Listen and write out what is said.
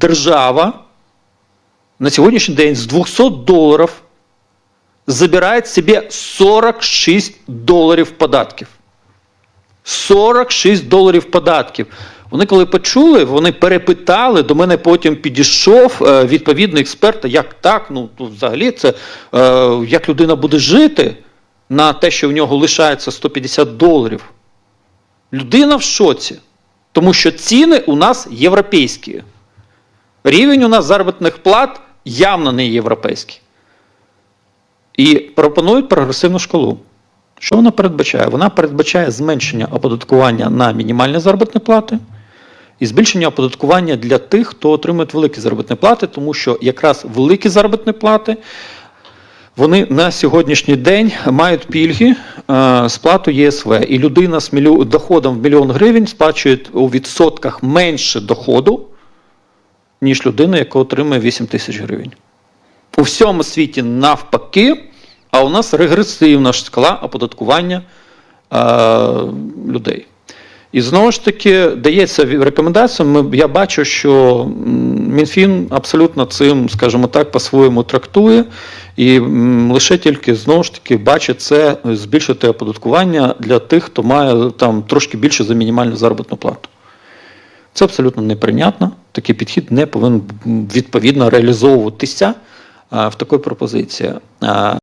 держава на сьогоднішній день з 200 доларів забирає собі 46 доларів податків. 46 доларів податків. Вони коли почули, вони перепитали, до мене потім підійшов е, відповідний експерт, як так, ну взагалі це е, як людина буде жити на те, що в нього лишається 150 доларів. Людина в шоці, тому що ціни у нас європейські. Рівень у нас заробітних плат явно не європейський. І пропонують прогресивну шкалу. Що вона передбачає? Вона передбачає зменшення оподаткування на мінімальні заробітні плати і збільшення оподаткування для тих, хто отримує великі заробітні плати, тому що якраз великі заробітні плати вони на сьогоднішній день мають пільги е, сплату ЄСВ. І людина з доходом в мільйон гривень сплачує у відсотках менше доходу, ніж людина, яка отримує 8 тисяч гривень. У всьому світі навпаки, а у нас регресивна шкала оподаткування е, людей. І знову ж таки дається рекомендація. Я бачу, що Мінфін абсолютно цим, скажімо так, по-своєму трактує, і лише тільки знову ж таки бачить це збільшити оподаткування для тих, хто має там трошки більше за мінімальну заробітну плату. Це абсолютно неприйнятно. Такий підхід не повинен відповідно реалізовуватися в такій пропозиції.